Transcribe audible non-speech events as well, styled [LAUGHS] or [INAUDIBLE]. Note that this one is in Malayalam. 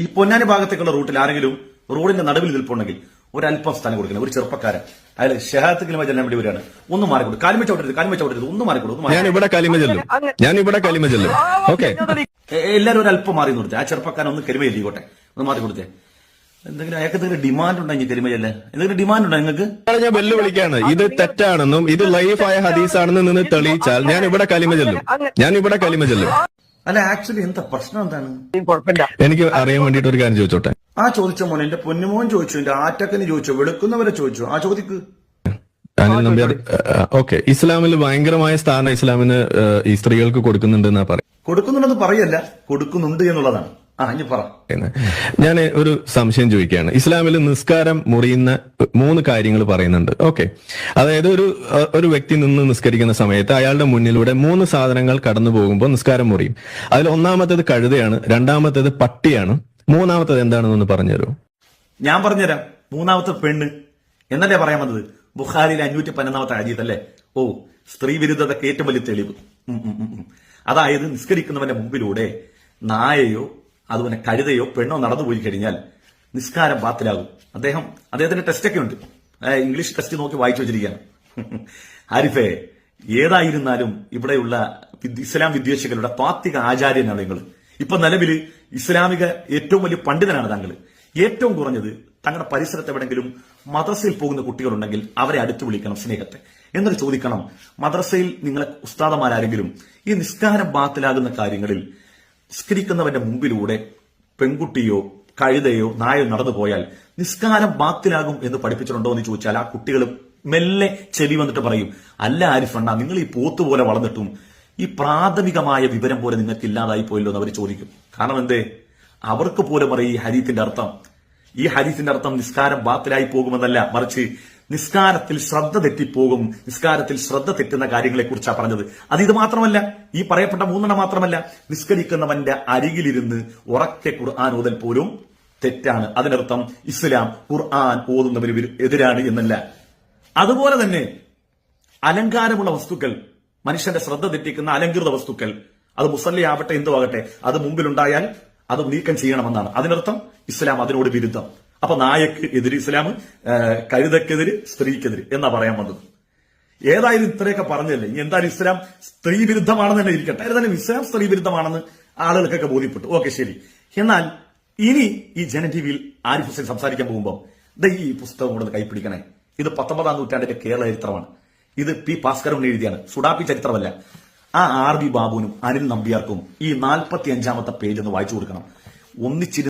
ഈ പൊന്നാനി ഭാഗത്തേക്കുള്ള റൂട്ടിൽ ആരെങ്കിലും റോഡിന്റെ നടുവിൽ നിൽപ്പുണ്ടെങ്കിൽ ഒരല്പം സ്ഥലം കൊടുക്കണം. ഒരു ചെറുപ്പക്കാരൻ. അയാൾ ഷെഹാത്ത് കലിമ ചെല്ലാൻ വേണ്ടി വരികയാണ്. ഒന്ന് മാറിക്കൊടു കാലിമ ചവിട്ടരുത് കാലിമ ചവിട്ടരുത്. ഒന്ന് മാറിക്കൊടു ഒന്ന് മാറി ഞാൻ ഇവിടെ കലിമ ചെല്ലും. ഞാൻ ഇവിടെ കലിമ ചെല്ലും. ഓക്കെ. എല്ലാവരും ഒരു അല്പം മാറി നിർത്തി. ആ ചെറുപ്പക്കാരൻ ഒന്ന് കരിമ ചെല്ലിക്കോട്ടെ ഒന്ന് മാറി കൊടുത്തേ. എന്തെങ്കിലും അയാൾക്ക് എന്തെങ്കിലും ഡിമാൻഡ് ഉണ്ടെങ്കിൽ കരിമ ചെല്ലേ എന്തെങ്കിലും ഡിമാൻഡ് ഉണ്ടോ നിങ്ങൾക്ക് ഞാൻ വെല്ലുവിളിക്കാണ്. ഇത് തെറ്റാണെന്നും ഇത് ലൈഫായ ഹദീസാണെന്നും നിന്ന് തെളിയിച്ചാൽ ഞാൻ ഇവിടെ കലിമ ചെല്ലും. ഞാൻ ഇവിടെ കലിമ ചെല്ലും. അല്ല ആക്ച്വലി എന്താ പ്രശ്നം എന്താണ്? എനിക്ക് അറിയാൻ വേണ്ടിട്ട് ഒരു കാര്യം ചോദിച്ചോട്ടെ? ആ ചോദിച്ച മോനെ എന്റെ പൊന്നുമോൻ ചോദിച്ചു എന്റെ ആറ്റക്കന് ചോദിച്ചു വെളുക്കുന്നവരെ ചോദിച്ചു. ആ ചോദിക്ക്. നമ്പ്യാർ ഓക്കെ. ഇസ്ലാമിൽ ഭയങ്കരമായ സ്ഥാനം ഇസ്ലാമിന് ഈ സ്ത്രീകൾക്ക് കൊടുക്കുന്നുണ്ട് എന്നാ കൊടുക്കുന്നുണ്ടെന്ന് പറയല്ല കൊടുക്കുന്നുണ്ട് എന്നുള്ളതാണ്. ഞാൻ ഒരു സംശയം ചോദിക്കുകയാണ്. ഇസ്ലാമിൽ നിസ്കാരം മുറിയുന്ന മൂന്ന് കാര്യങ്ങൾ പറയുന്നുണ്ട്. ഓക്കെ. അതായത് ഒരു ഒരു വ്യക്തി നിന്ന് നിസ്കരിക്കുന്ന സമയത്ത് അയാളുടെ മുന്നിലൂടെ മൂന്ന് സാധനങ്ങൾ കടന്നു പോകുമ്പോൾ നിസ്കാരം മുറിയും. അതിൽ ഒന്നാമത്തേത് കഴുതയാണ് രണ്ടാമത്തേത് പട്ടിയാണ്. മൂന്നാമത്തേത് എന്താണെന്നൊന്ന് പറഞ്ഞുതരൂ? ഞാൻ പറഞ്ഞുതരാം. മൂന്നാമത്തെ പെണ്ണ്. എന്നല്ലേ പറയാൻ വന്നത്? ബുഹാരിയിലെ അഞ്ഞൂറ്റി പതിനൊന്നാമത്തെ അജീത് അല്ലേ ഓ സ്ത്രീ വിരുദ്ധതയ്ക്ക് ഏറ്റവും വലിയ തെളിവ്. അതായത് നിസ്കരിക്കുന്നവന്റെ മുമ്പിലൂടെ നായയോ അതുപോലെ കഴുതയോ പെണ്ണോ നടന്നു പോയി കഴിഞ്ഞാൽ നിസ്കാരം ബാത്തിലാകും. അദ്ദേഹം അദ്ദേഹത്തിന്റെ ടെസ്റ്റൊക്കെ ഉണ്ട്. ഇംഗ്ലീഷ് ടെസ്റ്റ് നോക്കി വായിച്ചു വെച്ചിരിക്കുകയാണ്. [LAUGHS] ആരിഫേ ഏതായിരുന്നാലും ഇവിടെയുള്ള ഇസ്ലാം വിദ്വേഷികളുടെ താത്വിക ആചാര്യനാണ് നിങ്ങൾ. ഇപ്പൊ നിലവിൽ ഇസ്ലാമിക ഏറ്റവും വലിയ പണ്ഡിതനാണ് താങ്കൾ. ഏറ്റവും കുറഞ്ഞത് തങ്ങളുടെ പരിസരത്ത് എവിടെങ്കിലും മദ്രസയിൽ പോകുന്ന കുട്ടികളുണ്ടെങ്കിൽ അവരെ അടുത്ത് വിളിക്കണം സ്നേഹത്തെ. എന്നിട്ട് ചോദിക്കണം മദ്രസയിൽ നിങ്ങളെ ഉസ്താദമാരാരെങ്കിലും ഈ നിസ്കാരം ബാത്തിലാകുന്ന കാര്യങ്ങളിൽ നിസ്കരിക്കുന്നവന്റെ മുമ്പിലൂടെ പെൺകുട്ടിയോ കഴുതയോ നായോ നടന്നു പോയാൽ നിസ്കാരം ബാത്തിലാകും എന്ന് പഠിപ്പിച്ചിട്ടുണ്ടോ എന്ന് ചോദിച്ചാൽ ആ കുട്ടികൾ മെല്ലെ ചെവി വന്നിട്ട് പറയും അല്ല ആരിഫണ്ണ നിങ്ങൾ ഈ പോത്ത് പോലെ വളർന്നിട്ടും ഈ പ്രാഥമികമായ വിവരം പോലെ നിങ്ങൾക്ക് ഇല്ലാതായി പോയല്ലോ എന്ന് അവർ ചോദിക്കും. കാരണം എന്തേ? അവർക്ക് പോലും അറിയാം ഈ ഹരീത്തിന്റെ അർത്ഥം. ഈ ഹരീത്തിന്റെ അർത്ഥം നിസ്കാരം ബാത്തിലായി പോകുമെന്നല്ല. മറിച്ച് നിസ്കാരത്തിൽ ശ്രദ്ധ തെറ്റിപ്പോകും. നിസ്കാരത്തിൽ ശ്രദ്ധ തെറ്റുന്ന കാര്യങ്ങളെ കുറിച്ചാണ് പറഞ്ഞത്. അത് ഇത് മാത്രമല്ല ഈ പറയപ്പെട്ട മൂന്നെണ്ണം മാത്രമല്ല നിസ്കരിക്കുന്നവന്റെ അരികിലിരുന്ന് ഉറക്കെ ഖുർആൻ ഓതൽ പോലും തെറ്റാണ്. അതിനർത്ഥം ഇസ്ലാം ഖുർആൻ ഓതുന്നവന് വിരു- എതിരാണ് എന്നല്ല. അതുപോലെ തന്നെ അലങ്കാരമുള്ള വസ്തുക്കൾ മനുഷ്യന്റെ ശ്രദ്ധ തെറ്റിക്കുന്ന അലങ്കൃത വസ്തുക്കൾ അത് മുസല്ലി ആവട്ടെ എന്തു ആകട്ടെ അത് മുമ്പിലുണ്ടായാൽ അത് നീക്കം ചെയ്യണമെന്നാണ്. അതിനർത്ഥം ഇസ്ലാം അതിനോട് വിരുദ്ധം. അപ്പൊ നായക്ക് എതിര് ഇസ്ലാം കഴുതക്കെതിര് സ്ത്രീക്കെതിര് എന്നാ പറയാൻ വന്നത്? ഏതായാലും ഇത്രയൊക്കെ പറഞ്ഞല്ലേ? ഇനി എന്തായാലും ഇസ്ലാം സ്ത്രീ വിരുദ്ധമാണെന്ന് തന്നെ ഇരിക്കട്ടെ. ഏതായാലും ഇസ്ലാം സ്ത്രീ വിരുദ്ധമാണെന്ന് ആളുകൾക്കൊക്കെ ബോധ്യപ്പെട്ടു. ഓക്കെ ശരി. എന്നാൽ ഇനി ഈ ജന ടിവിയിൽ ആരിഫ് ഹുസൈൻ സംസാരിക്കാൻ പോകുമ്പോൾ ദേ ഈ പുസ്തകം കൊണ്ടൊന്ന് കൈപ്പിടിക്കണേ. ഇത് പത്തൊമ്പതാം നൂറ്റാണ്ടിന്റെ കേരള ചരിത്രമാണ്. ഇത് പി ഭാസ്കരൻ എഴുതിയാണ്. സുഡാപ്പി ചരിത്രമല്ല. ആ ആർ ബി ബാബുവിനും അനിൽ നമ്പ്യാർക്കും ഈ നാൽപ്പത്തി അഞ്ചാമത്തെ പേജ് ഒന്ന് വായിച്ചു കൊടുക്കണം. ഒന്നിച്ചിരുന്ന്